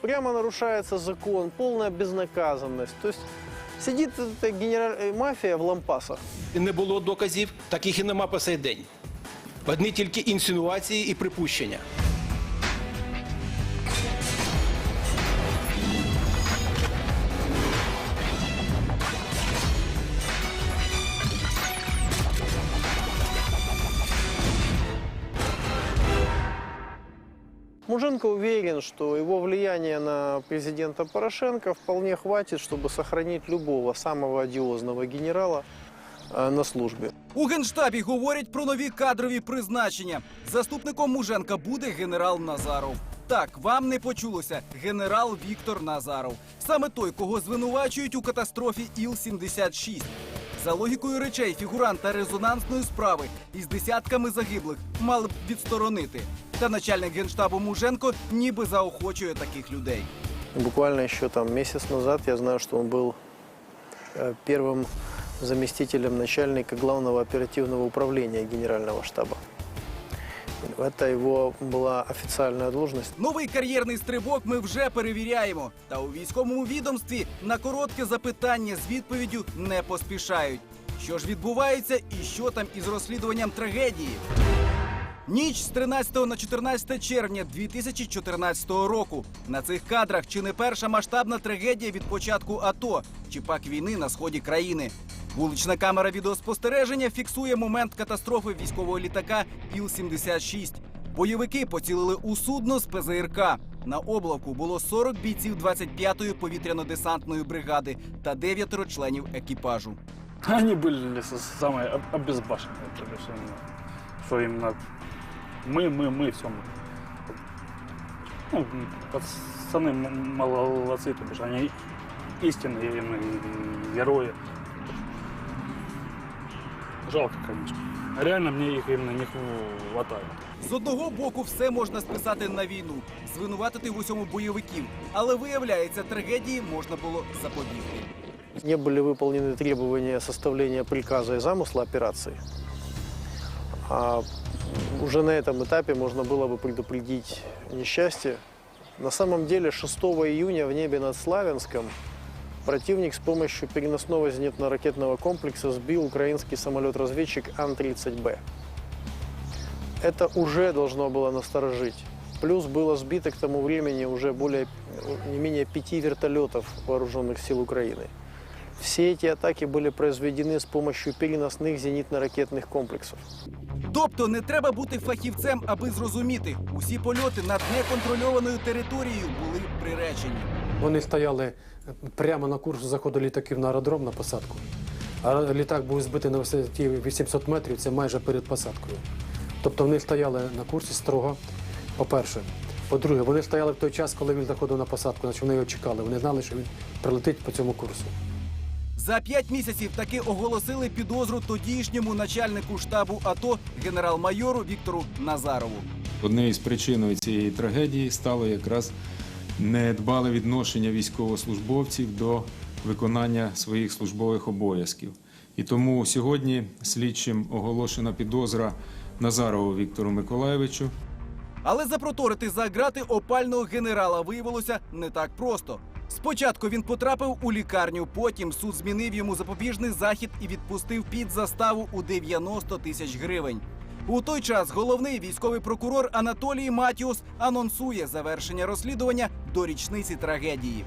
Прямо нарушается закон, полная безнаказанность. То есть сидит эта генераль... э, мафия в лампасах. Не було доказів, таких і нема по сей день. Одні тільки інсинуації і припущення. Муженко уверен, что его влияние на президента Порошенко вполне хватит, чтобы сохранить любого самого одиозного генерала э, на службе. У генштабі говорять про нові кадрові призначення. Заступником Муженка буде генерал Назаров. Так, вам не почулося. Генерал Віктор Назаров. Саме той, кого звинувачують у катастрофі Іл-76. За логікою речей, фігуранта резонансної справи із десятками загиблих мали б відсторонити Та начальник генштабу Муженко ніби заохочує таких людей. Буквально еще там месяц назад я знаю, что он был э, первым заместителем начальника главного оперативного управления генерального штаба. Это его была официальная должность. Новий кар'єрний стрибок ми вже перевіряємо. Та у військовому відомстві на коротке запитання з відповіддю не поспішають. Що ж відбувається і що там із розслідуванням трагедії? Ніч з 13 на 14 червня 2014 року. На цих кадрах чи не перша масштабна трагедія від початку АТО, чи пак війни на сході країни. Вулична камера відеоспостереження фіксує момент катастрофи військового літака Іл-76. Бойовики поцілили у судно з ПЗРК. На облавку було 40 бійців 25-ї повітряно-десантної бригади та дев'ятеро членів екіпажу. Они были с- самые об- обезбашенные, то бишь именно, что именно мы, мы, мы, все мы. Ну, пацаны м- молодцы, то бишь они истинные именно герои. Жалко, конечно. Реально мне их именно не хватает. З одного боку, все можна списати на війну, звинуватити в усьому бойовиків. Але виявляється, трагедії можна було запобігти. Не были выполнены требования составления приказа и замысла операции. А уже на этом этапе можно было бы предупредить несчастье. На самом деле 6 июня в небе над Славянском противник с помощью переносного зенитно-ракетного комплекса сбил украинский самолет-разведчик Ан-30Б. Это уже должно было насторожить. Плюс было сбито к тому времени уже более, не менее пяти вертолетов вооруженных сил Украины. Все эти атаки были произведены с помощью переносных зенитно-ракетных комплексов. Тобто не треба бути фахівцем, аби зрозуміти, усі польоти над неконтрольованою територією були приречені. Вони стояли прямо на курсу заходу літаків на аеродром на посадку. А літак був збитий на висоті 800 метрів, це майже перед посадкою. Тобто вони стояли на курсі строго, по-перше. По-друге, вони стояли в той час, коли він заходив на посадку, значить вони його чекали. Вони знали, що він прилетить по цьому курсу. За п'ять місяців таки оголосили підозру тодішньому начальнику штабу АТО генерал-майору Віктору Назарову. Однією з причиною цієї трагедії стало якраз недбале відношення військовослужбовців до виконання своїх службових обов'язків. І тому сьогодні слідчим оголошена підозра Назарову Віктору Миколаєвичу. Але запроторити за грати опального генерала виявилося не так просто. Спочатку він потрапив у лікарню, потім суд змінив йому запобіжний захід і відпустив під заставу у 90 тисяч гривень. У той час головний військовий прокурор Анатолій Матіус анонсує завершення розслідування до річниці трагедії.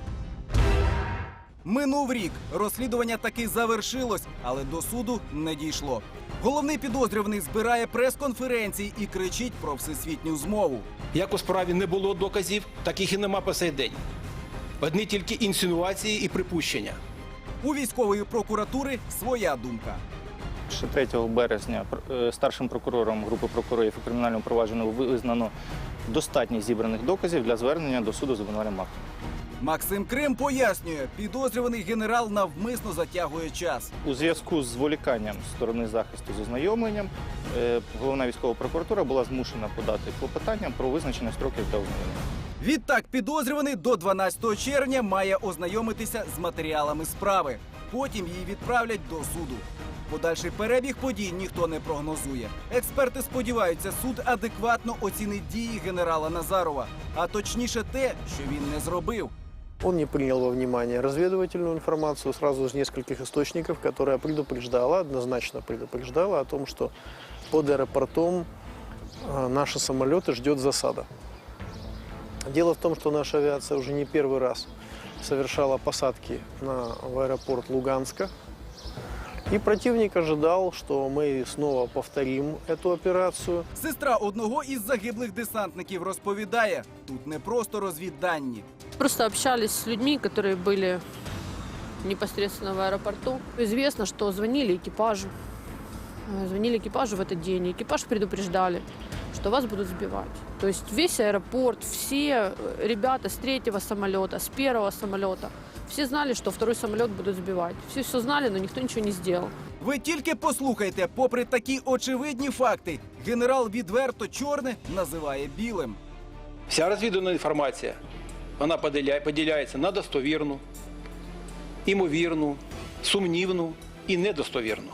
Минув рік. Розслідування таки завершилось, але до суду не дійшло. Головний підозрюваний збирає прес-конференції і кричить про всесвітню змову. Як у справі не було доказів, таких і нема по сей день. Одні тільки інсинуації і припущення. У військової прокуратури своя думка. Ще 3 березня е, старшим прокурором групи прокурорів у кримінальному провадженні визнано достатність зібраних доказів для звернення до суду з обвинувальним актом. Максим Крим пояснює, підозрюваний генерал навмисно затягує час. У зв'язку з зволіканням сторони захисту з ознайомленням е, головна військова прокуратура була змушена подати клопотання про визначення строків та ознайомлення. Відтак підозрюваний до 12 червня має ознайомитися з матеріалами справи. Потім її відправлять до суду. Подальший перебіг подій ніхто не прогнозує. Експерти сподіваються, суд адекватно оцінить дії генерала Назарова, а точніше те, що він не зробив. Он не принял во внимание разведывательную информацию сразу из нескольких источников, которая предупреждала, однозначно предупреждала о том, что под аэропортом а, наши самолеты ждет засада. Дело в том, что наша авиация уже не первый раз совершала посадки на, в аэропорт Луганска. И противник ожидал, что мы снова повторим эту операцию. Сестра одного із загиблих десантників розповідає: тут не просто розвіддані. Просто общались с людьми, которые были непосредственно в аэропорту. Известно, что звонили экипажу. Э, Звонили экипажу в этот день. и Экипаж предупреждали, что вас будут сбивать. То есть весь аэропорт, все э, ребята с третьего самолета, с первого самолета, все знали, что второй самолет будут сбивать. Все все знали, но никто ничего не сделал. Ви тільки послухайте, попри такі очевидні факти, генерал відверто чорне називає білим. Вся розвідувана інформація вона поділяє- поділяється на достовірну, імовірну, сумнівну і недостовірну.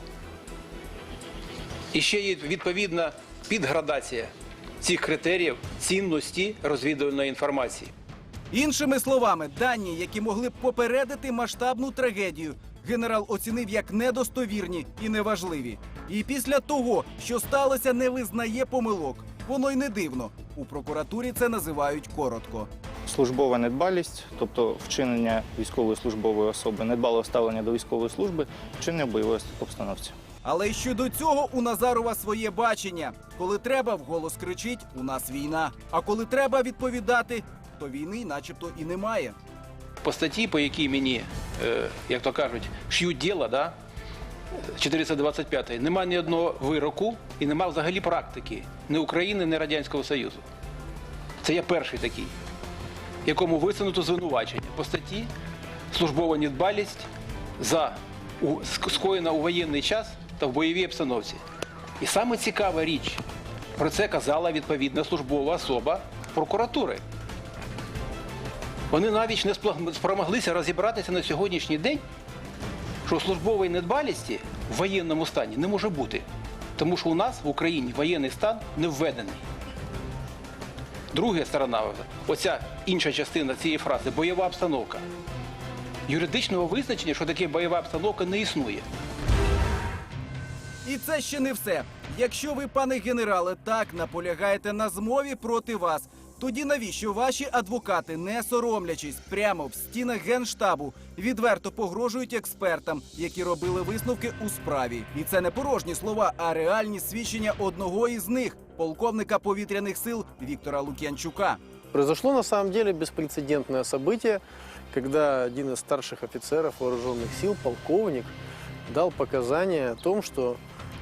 І ще є відповідна підградація цих критеріїв цінності розвідувальної інформації. Іншими словами, дані, які могли б попередити масштабну трагедію, генерал оцінив як недостовірні і неважливі. І після того, що сталося, не визнає помилок. Воно й не дивно. У прокуратурі це називають коротко. Службова недбалість, тобто вчинення військової службової особи, недбалого ставлення до військової служби, вчинення в бойовій обстановці. Але щодо цього у Назарова своє бачення. Коли треба, вголос кричить: у нас війна. А коли треба відповідати, то війни, начебто, і немає. По статті, по якій мені, е, як то кажуть, ш'ють діло, да? 425 нема ні одного вироку і нема взагалі практики ні України, ні Радянського Союзу. Це я перший такий, якому висунуто звинувачення по статті службова недбалість за скоєна у воєнний час та в бойовій обстановці. І саме цікава річ, про це казала відповідна службова особа прокуратури. Вони навіть не спромоглися розібратися на сьогоднішній день, що службової недбалісті в воєнному стані не може бути. Тому що у нас в Україні воєнний стан не введений. Друга сторона, оця інша частина цієї фрази бойова обстановка. Юридичного визначення, що таке бойова обстановка, не існує. І це ще не все. Якщо ви, пане генерале, так наполягаєте на змові проти вас, тоді навіщо ваші адвокати, не соромлячись, прямо в стінах генштабу відверто погрожують експертам, які робили висновки у справі? І це не порожні слова, а реальні свідчення одного із них полковника повітряних сил Віктора Лук'янчука. Произошло на самом деле беспрецедентное событие, когда один из старших офицеров вооруженных сил, полковник, дал показания о том, что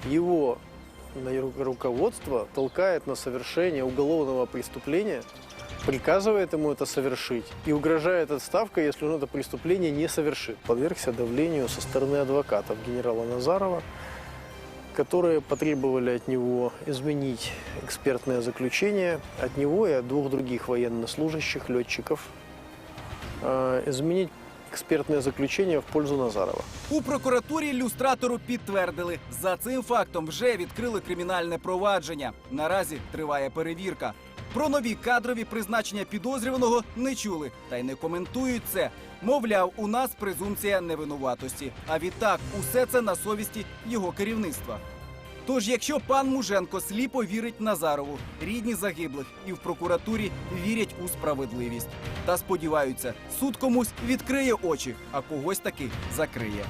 его руководство толкает на совершение уголовного преступления, приказывает ему это совершить и угрожает отставкой, если он это преступление не совершит. Подвергся давлению со стороны адвокатов генерала Назарова, которые потребовали от него изменить экспертное заключение, от него и от двух других военнослужащих, летчиков, э, изменить экспертное заключение в пользу Назарова. У прокуратурі люстратору підтвердили, за цим фактом вже відкрили кримінальне провадження. Наразі триває перевірка. Про нові кадрові призначення підозрюваного не чули та й не коментують це. Мовляв, у нас презумпція невинуватості. А відтак, усе це на совісті його керівництва. Тож, якщо пан Муженко сліпо вірить Назарову, рідні загиблих і в прокуратурі вірять у справедливість. Та сподіваються, суд комусь відкриє очі, а когось таки закриє.